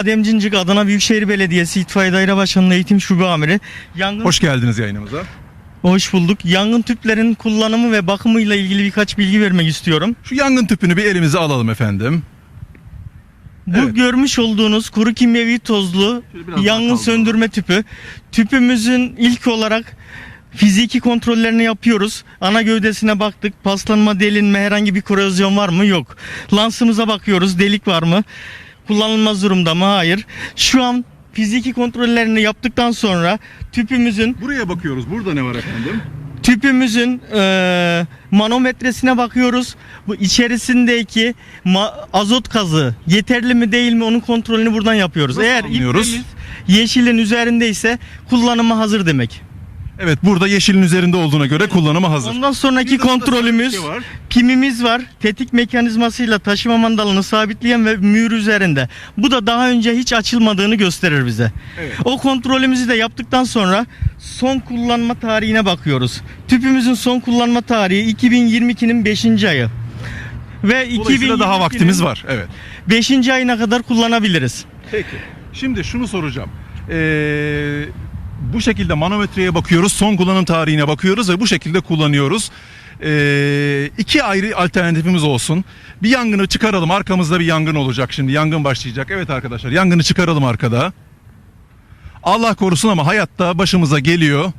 Adem Cincik Adana Büyükşehir Belediyesi İtfaiye Daire Başkanlığı Eğitim Şube Amiri. Yangın Hoş geldiniz yayınımıza. Hoş bulduk. Yangın tüplerin kullanımı ve bakımıyla ilgili birkaç bilgi vermek istiyorum. Şu yangın tüpünü bir elimize alalım efendim. Bu Evet. görmüş olduğunuz kuru kimyevi tozlu yangın söndürme tüpü. Tüpümüzün ilk olarak fiziki kontrollerini yapıyoruz. Ana gövdesine baktık. Paslanma, delinme, herhangi bir korozyon var mı? Yok. Lansımıza bakıyoruz. Delik var mı? Kullanılmaz durumda mı? Hayır. Şu an fiziki kontrollerini yaptıktan sonra tüpümüzün Buraya bakıyoruz. Burada ne var efendim? tüpümüzün eee, manometresine bakıyoruz. Bu içerisindeki ma- azot gazı yeterli mi değil mi onun kontrolünü buradan yapıyoruz. Nasıl Eğer anlıyoruz? ipliğimiz yeşilin üzerindeyse kullanıma hazır demek. Evet burada yeşilin üzerinde olduğuna göre kullanıma hazır. Ondan sonraki kontrolümüz var. pimimiz var. Tetik mekanizmasıyla taşıma mandalını sabitleyen ve mühür üzerinde. Bu da daha önce hiç açılmadığını gösterir bize. Evet. O kontrolümüzü de yaptıktan sonra son kullanma tarihine bakıyoruz. Tüpümüzün son kullanma tarihi 2022'nin 5. ayı. Ve Dolayısıyla daha 2022'nin vaktimiz var. Evet. 5. ayına kadar kullanabiliriz. Peki. Şimdi şunu soracağım. Ee, bu şekilde manometreye bakıyoruz, son kullanım tarihine bakıyoruz ve bu şekilde kullanıyoruz. Ee, iki ayrı alternatifimiz olsun. Bir yangını çıkaralım. Arkamızda bir yangın olacak şimdi. Yangın başlayacak. Evet arkadaşlar yangını çıkaralım arkada. Allah korusun ama hayatta başımıza geliyor.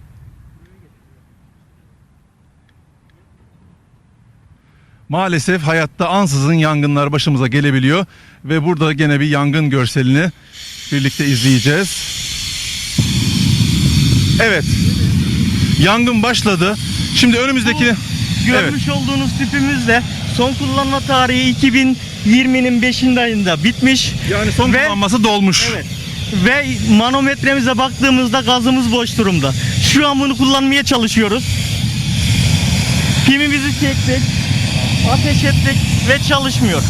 Maalesef hayatta ansızın yangınlar başımıza gelebiliyor ve burada gene bir yangın görselini birlikte izleyeceğiz. Evet. Yangın başladı. Şimdi önümüzdeki Görmüş olduğunuz tüpümüz de son kullanma tarihi 2020'nin 5. ayında bitmiş. yani son Ve- kullanması dolmuş. Evet. Ve manometremize baktığımızda gazımız boş durumda. Şu an bunu kullanmaya çalışıyoruz. Pimimizi çektik, ateş ettik ve çalışmıyor.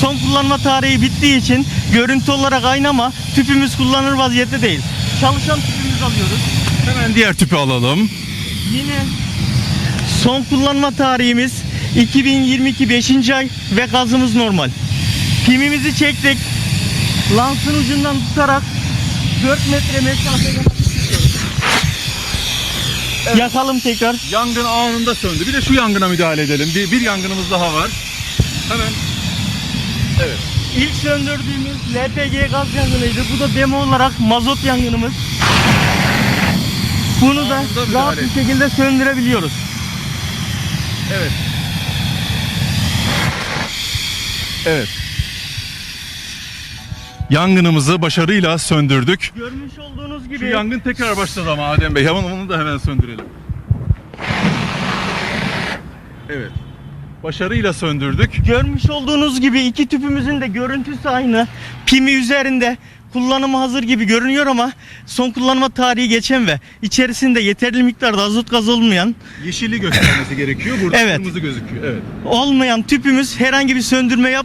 Son kullanma tarihi bittiği için görüntü olarak aynı ama tüpümüz kullanır vaziyette değil. Çalışan tüpümüzü alıyoruz. Hemen diğer tüpü alalım. Yine son kullanma tarihimiz 2022 5. ay ve gazımız normal. Pimimizi çektik. Lansın ucundan tutarak 4 metre mesafeden Yakalım tekrar. Yangın anında söndü. Bir de şu yangına müdahale edelim. Bir, bir yangınımız daha var. Hemen. Evet. İlk söndürdüğümüz LPG gaz yangınıydı. Bu da demo olarak mazot yangınımız. Bunu da rahat bir şekilde söndürebiliyoruz. Evet. Evet. Yangınımızı başarıyla söndürdük. Görmüş olduğunuz gibi Şu yangın tekrar başladı ama Adem Bey. Hemen onu da hemen söndürelim. Evet. Başarıyla söndürdük. Görmüş olduğunuz gibi iki tüpümüzün de görüntüsü aynı. Pimi üzerinde kullanıma hazır gibi görünüyor ama son kullanma tarihi geçen ve içerisinde yeterli miktarda azot gaz olmayan Yeşili göstermesi gerekiyor. Burada Evet. kırmızı gözüküyor. Evet. olmayan tüpümüz herhangi bir söndürme yap